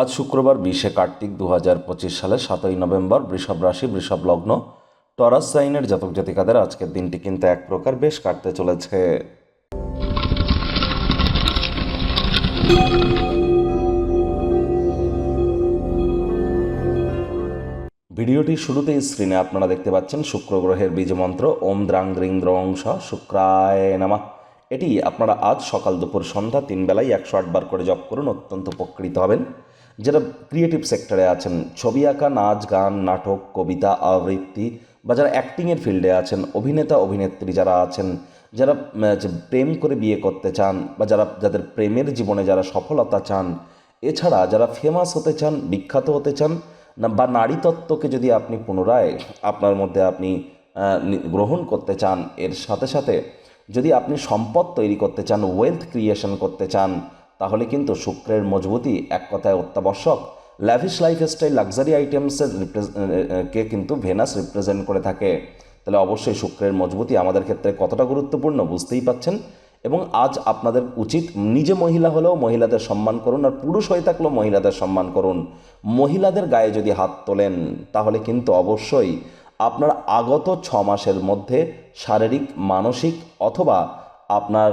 আজ শুক্রবার বিশে কার্তিক দু হাজার পঁচিশ সালের সাতই নভেম্বর বৃষভ রাশি, বৃষভ লগ্ন, টরাস সাইনের জাতক জাতিকাদের আজকের দিনটি কিন্তু এক প্রকার বেশ কাটতে চলেছে। ভিডিওটির শুরুতেই স্ক্রিনে আপনারা দেখতে পাচ্ছেন শুক্র গ্রহের বীজ মন্ত্র, ওম দ্রাং দ্রিং দ্রং স শুক্রায় নামা। এটি আপনারা আজ সকাল দুপুর সন্ধ্যা তিন বেলায় একশো আটবার করে জপ করুন, অত্যন্ত উপকৃত হবেন। যারা ক্রিয়েটিভ সেক্টরে আছেন, ছবি আঁকা, নাচ, গান, নাটক, কবিতা, আবৃত্তি বা যারা অ্যাক্টিংয়ের ফিল্ডে আছেন, অভিনেতা, অভিনেত্রী যারা আছেন, যারা প্রেম করে বিয়ে করতে চান বা যারা, যাদের প্রেমের জীবনে যারা সফলতা চান, এছাড়া যারা ফেমাস হতে চান, বিখ্যাত হতে চান, না, বা নারী তত্ত্বকে যদি আপনি পুনরায় আপনার মধ্যে আপনি গ্রহণ করতে চান, এর সাথে সাথে যদি আপনি সম্পদ তৈরি করতে চান ওয়েলথ ক্রিয়েশন করতে চান তাহলে কিন্তু শুক্রের মজবুতি এক কথায় অত্যাবশ্যক। ল্যাভিশ লাইফস্টাইল লাক্সারি আইটেমসের কে কিন্তু ভেনাস রিপ্রেজেন্ট করে থাকে। তাহলে অবশ্যই শুক্রের মজবুতি আমাদের ক্ষেত্রে কতটা গুরুত্বপূর্ণ বুঝতেই পাচ্ছেন? এবং আজ আপনাদের উচিত নিজে মহিলা হলেও মহিলাদের সম্মান করুন আর পুরুষ হয়ে থাকলেও মহিলাদের সম্মান করুন। মহিলাদের গায়ে যদি হাত তোলেন, তাহলে কিন্তু অবশ্যই আপনার আগত ছ মাসের মধ্যে শারীরিক, মানসিক অথবা আপনার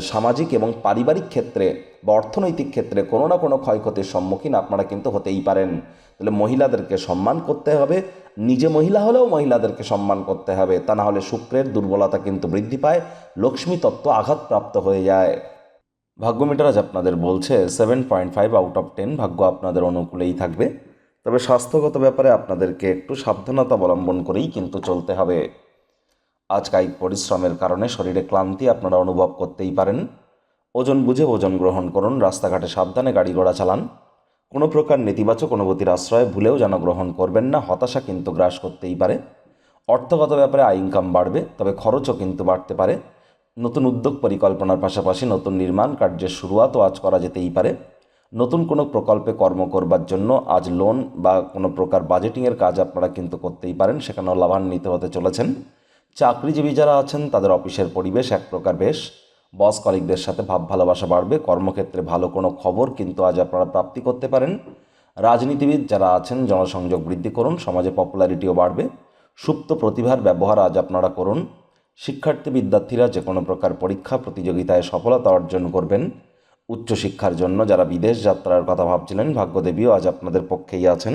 সামাজিক এবং পারিবারিক ক্ষেত্রে বা অর্থনৈতিক ক্ষেত্রে কোনো না কোনো ক্ষয়ক্ষতির সম্মুখীন আপনারা কিন্তু হতেই পারেন। তাহলে মহিলাদেরকে সম্মান করতে হবে। নিজে মহিলা হলেও মহিলাদেরকে সম্মান করতে হবে। তা না হলে শুক্রের দুর্বলতা কিন্তু বৃদ্ধি পায়, লক্ষ্মী তত্ত্ব আঘাতপ্রাপ্ত হয়ে যায়। ভাগ্য মিটার আজ আপনাদের বলছে seven point five out of ten ভাগ্য আপনাদের অনুকূলেই থাকবে। তবে স্বাস্থ্যগত ব্যাপারে আপনাদেরকে একটু সাবধানতা অবলম্বন করেই কিন্তু চলতে হবে। আজ কায়িক পরিশ্রমের কারণে শরীরে ক্লান্তি আপনারা অনুভব করতেই পারেন। ওজন বুঝে ওজন গ্রহণ করুন, রাস্তাঘাটে সাবধানে গাড়ি ঘোড়া চালান। কোনো প্রকার নেতিবাচক অনুভূতির আশ্রয় ভুলেও যেন গ্রহণ করবেন না, হতাশা কিন্তু গ্রাস করতেই পারে। অর্থগত ব্যাপারে আয় ইনকাম বাড়বে, তবে খরচও কিন্তু বাড়তে পারে। নতুন উদ্যোগ পরিকল্পনার পাশাপাশি নতুন নির্মাণ কার্যের শুরুয়াতও আজ করা যেতেই পারে। নতুন কোনো প্রকল্পে কর্ম করবার জন্য আজ লোন বা কোনো প্রকার বাজেটিংয়ের কাজ আপনারা কিন্তু করতেই পারেন, সেখানেও লাভান্বিত হতে চলেছেন। চাকরিজীবী যারা আছেন, তাদের অফিসের পরিবেশ এক প্রকার বেশ। বস কলিকদের সাথে ভাব ভালোবাসা বাড়বে, কর্মক্ষেত্রে ভালো কোনো খবর কিন্তু আজ আপনারা প্রাপ্তি করতে পারেন। রাজনীতিবিদ যারা আছেন, জনসংযোগ বৃদ্ধি করুন, সমাজে পপুলারিটিও বাড়বে। সুপ্ত প্রতিভার ব্যবহার আজ আপনারা করুন। শিক্ষার্থী বিদ্যার্থীরা যে কোনো প্রকার পরীক্ষা, প্রতিযোগিতায় সফলতা অর্জন করবেন। উচ্চশিক্ষার জন্য যারা বিদেশ যাত্রার কথা ভাবছিলেন, ভাগ্যদেবীও আজ আপনাদের পক্ষেই আছেন।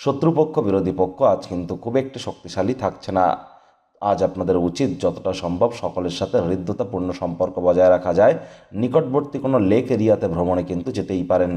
শত্রুপক্ষ, বিরোধী পক্ষ আজ কিন্তু খুব একটি শক্তিশালী থাকছে না। আজ আপনাদের উচিত যতটা সম্ভব সকলের সাথে হৃদ্যতাপূর্ণ সম্পর্ক বজায় রাখা যায়। নিকটবর্তী কোনো লেক এরিয়াতে ভ্রমণে কিন্তু যেতেই পারেন।